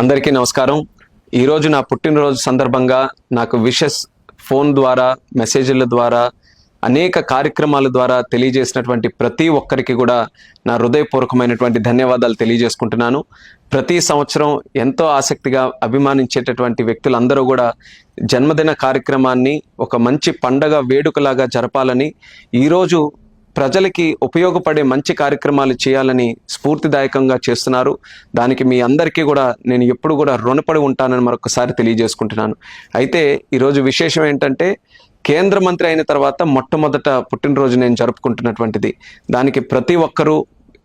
అందరికీ నమస్కారం. ఈరోజు నా పుట్టినరోజు సందర్భంగా నాకు విషెస్ ఫోన్ ద్వారా మెసేజ్ల ద్వారా అనేక కార్యక్రమాల ద్వారా తెలియజేసినటువంటి ప్రతి ఒక్కరికి కూడా నా హృదయపూర్వకమైనటువంటి ధన్యవాదాలు తెలియజేసుకుంటున్నాను. ప్రతి సంవత్సరం ఎంతో ఆసక్తిగా అభిమానించేటటువంటి వ్యక్తులందరూ కూడా జన్మదిన కార్యక్రమాన్ని ఒక మంచి పండగ వేడుకలాగా జరపాలని ఈరోజు ప్రజలకి ఉపయోగపడే మంచి కార్యక్రమాలు చేయాలని స్ఫూర్తిదాయకంగా చేస్తున్నారు. దానికి మీ అందరికీ కూడా నేను ఎప్పుడు కూడా రుణపడి ఉంటానని మరొకసారి తెలియజేసుకుంటున్నాను. అయితే ఈరోజు విశేషం ఏంటంటే కేంద్ర మంత్రి అయిన తర్వాత మొట్టమొదట పుట్టినరోజు నేను జరుపుకుంటున్నటువంటిది. దానికి ప్రతి ఒక్కరూ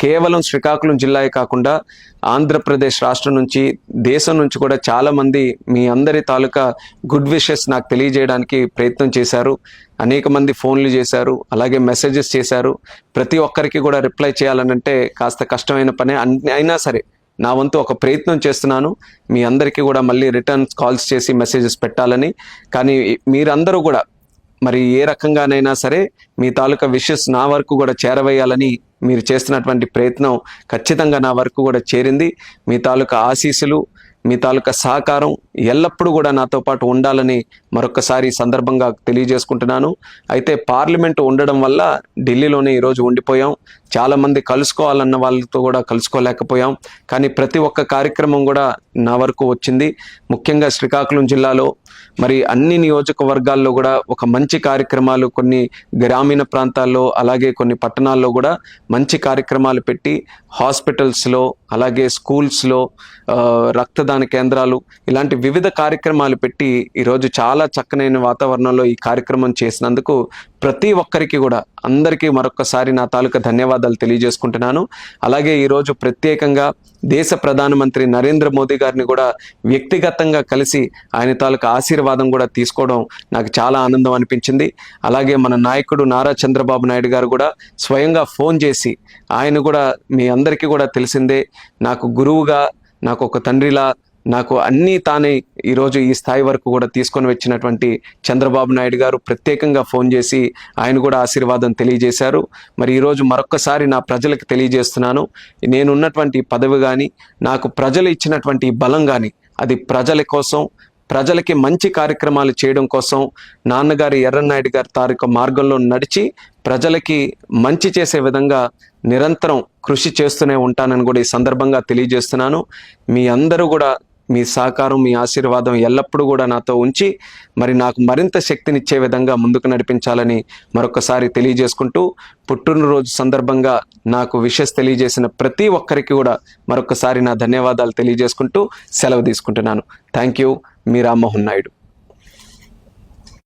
కేవలం శ్రీకాకుళం జిల్లాయే కాకుండా ఆంధ్రప్రదేశ్ రాష్ట్రం నుంచి దేశం నుంచి కూడా చాలామంది మీ అందరి తాలూకా గుడ్ విషెస్ నాకు తెలియజేయడానికి ప్రయత్నం చేశారు. అనేక మంది ఫోన్లు చేశారు అలాగే మెసేజెస్ చేశారు. ప్రతి ఒక్కరికి కూడా రిప్లై చేయాలనంటే కాస్త కష్టమైన పనే. అన్ని అయినా సరే నా వంతు ఒక ప్రయత్నం చేస్తున్నాను. మీ అందరికీ కూడా మళ్ళీ రిటర్న్ కాల్స్ చేసి మెసేజెస్ పెట్టాలని. కానీ మీరందరూ కూడా మరి ఏ రకంగానైనా సరే మీ తాలూకా విషెస్ నా వరకు కూడా చేరవేయాలని మీరు చేస్తున్నటువంటి ప్రయత్నం ఖచ్చితంగా నా వరకు కూడా చేరింది. మీ తాలూకా ఆశీస్సులు మీ తాలూకా సహకారం ఎల్లప్పుడూ కూడా నాతో పాటు ఉండాలని మరొకసారి సందర్భంగా తెలియజేసుకుంటున్నాను. అయితే పార్లమెంటు ఉండడం వల్ల ఢిల్లీలోనే ఈరోజు ఉండిపోయాం. చాలామంది కలుసుకోవాలన్న వాళ్ళతో కూడా కలుసుకోలేకపోయాం. కానీ ప్రతి ఒక్క కార్యక్రమం కూడా నా వరకు వచ్చింది. ముఖ్యంగా శ్రీకాకుళం జిల్లాలో మరి అన్ని నియోజకవర్గాల్లో కూడా ఒక మంచి కార్యక్రమాలు కొన్ని గ్రామీణ ప్రాంతాల్లో అలాగే కొన్ని పట్టణాల్లో కూడా మంచి కార్యక్రమాలు పెట్టి హాస్పిటల్స్లో అలాగే స్కూల్స్లో రక్తదాన కేంద్రాలు ఇలాంటి వివిధ కార్యక్రమాలు పెట్టి ఈరోజు చాలా చక్కనైన వాతావరణంలో ఈ కార్యక్రమం చేసినందుకు ప్రతి ఒక్కరికి కూడా అందరికీ మరొకసారి నా తాలూకా ధన్యవాదాలు తెలియజేసుకుంటున్నాను. అలాగే ఈరోజు ప్రత్యేకంగా దేశ ప్రధానమంత్రి నరేంద్ర మోదీ గారిని కూడా వ్యక్తిగతంగా కలిసి ఆయన తాలూకా ఆశీర్వాదం కూడా తీసుకోవడం నాకు చాలా ఆనందం అనిపించింది. అలాగే మన నాయకుడు నారా చంద్రబాబు నాయుడు గారు కూడా స్వయంగా ఫోన్ చేసి ఆయన కూడా మీ అందరికీ కూడా తెలిసిందే నాకు గురువుగా నాకు ఒక తండ్రిలా నాకు అన్నీ తానే ఈరోజు ఈ స్థాయి వరకు కూడా తీసుకొని వచ్చినటువంటి చంద్రబాబు నాయుడు గారు ప్రత్యేకంగా ఫోన్ చేసి ఆయన కూడా ఆశీర్వాదం తెలియజేశారు. మరి ఈరోజు మరొక్కసారి నా ప్రజలకు తెలియజేస్తున్నాను. నేనున్నటువంటి పదవి కానీ నాకు ప్రజలు ఇచ్చినటువంటి బలం కానీ అది ప్రజల కోసం ప్రజలకి మంచి కార్యక్రమాలు చేయడం కోసం నాన్నగారి ఎర్రన్నాయుడు గారి తారీఖు మార్గంలో నడిచి ప్రజలకి మంచి చేసే విధంగా నిరంతరం కృషి చేస్తూనే ఉంటానని కూడా ఈ సందర్భంగా తెలియజేస్తున్నాను. మీ అందరూ కూడా మీ సహకారం మీ ఆశీర్వాదం ఎల్లప్పుడూ కూడా నాతో ఉంచి మరి నాకు మరింత శక్తినిచ్చే విధంగా ముందుకు నడిపించాలని మరొకసారి తెలియజేసుకుంటూ పుట్టినరోజు సందర్భంగా నాకు విషెస్ తెలియజేసిన ప్రతి ఒక్కరికి కూడా మరొకసారి నా ధన్యవాదాలు తెలియజేసుకుంటూ సెలవు తీసుకుంటున్నాను. థ్యాంక్ యూ మీ రామ్మోహన్ నాయుడు.